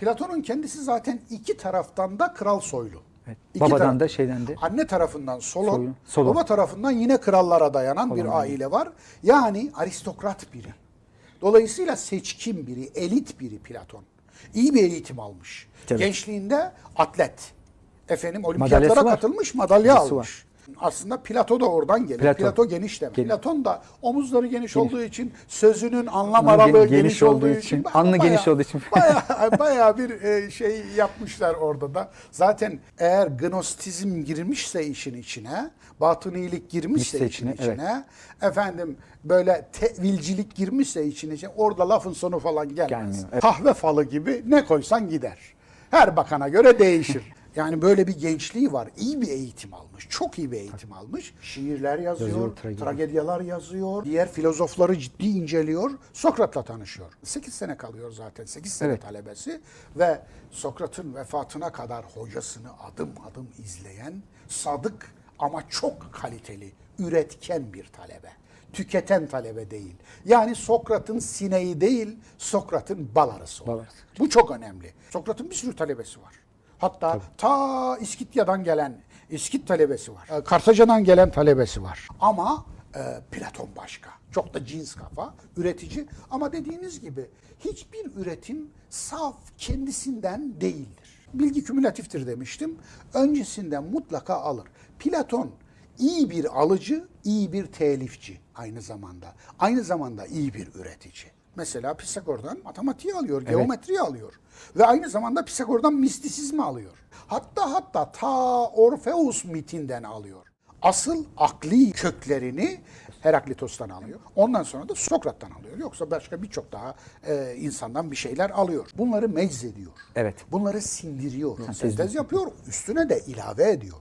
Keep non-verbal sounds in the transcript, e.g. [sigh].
Platon'un kendisi zaten iki taraftan da kral soylu. Evet. İki Babadan taraf- da şeyden de. Anne tarafından Solon, Solon, Solon. baba tarafından yine krallara dayanan bir Solon. aile var. Yani aristokrat biri. Dolayısıyla seçkin biri, elit biri Platon. İyi bir eğitim almış. Evet. Gençliğinde atlet. Efendim olimpiyatlara var. katılmış, madalya Madalyası almış. Aslında Plato da oradan geliyor. Plato. Plato, geniş demek. Geniş. Platon da omuzları geniş, olduğu için sözünün anlam Geniş- aralığı geniş, geniş olduğu için, için, alnı geniş olduğu için. [laughs] Bayağı, bayağı bir e, şey yapmışlar orada da. Zaten eğer gnostizm girmişse işin içine, batınilik girmişse Girmişse işin içine, içine, efendim böyle tevilcilik girmişse işin içine orada lafın sonu falan gelmez. Gelmiyor, evet. Kahve falı gibi ne koysan gider. Her bakana göre değişir. [laughs] Yani böyle bir gençliği var. İyi bir eğitim almış. Çok iyi bir eğitim almış. Şiirler yazıyor, Yazıyor, tragedi. tragedyalar yazıyor. Diğer filozofları ciddi inceliyor. Sokrat'la tanışıyor. 8 sene kalıyor zaten. 8 sene Evet. talebesi ve Sokrat'ın vefatına kadar hocasını adım adım izleyen sadık ama çok kaliteli, üretken bir talebe. Tüketen talebe değil. Yani Sokrat'ın sineği değil, Sokrat'ın bal arısı. Bal arısı. Bu çok önemli. Sokrat'ın bir sürü talebesi var. Hatta ta İskitya'dan gelen İskit talebesi var. E, Kartaca'dan gelen talebesi var. Ama e, Platon başka. Çok da cins kafa, üretici. Ama dediğiniz gibi hiçbir üretim saf kendisinden değildir. Bilgi kümülatiftir demiştim. Öncesinden mutlaka alır. Platon iyi bir alıcı, iyi bir telifçi aynı zamanda. Aynı zamanda iyi bir üretici. Mesela Pisagor'dan matematiği alıyor, geometriyi alıyor. Ve aynı zamanda Pisagor'dan mistisizmi alıyor. Hatta hatta ta Orpheus mitinden alıyor. Asıl akli köklerini Heraklitos'tan alıyor. Ondan sonra da Sokrat'tan alıyor. Yoksa başka birçok daha e, insandan bir şeyler alıyor. Bunları meczediyor. Evet. Bunları sindiriyor. Sentez yapıyor, üstüne de ilave ediyor.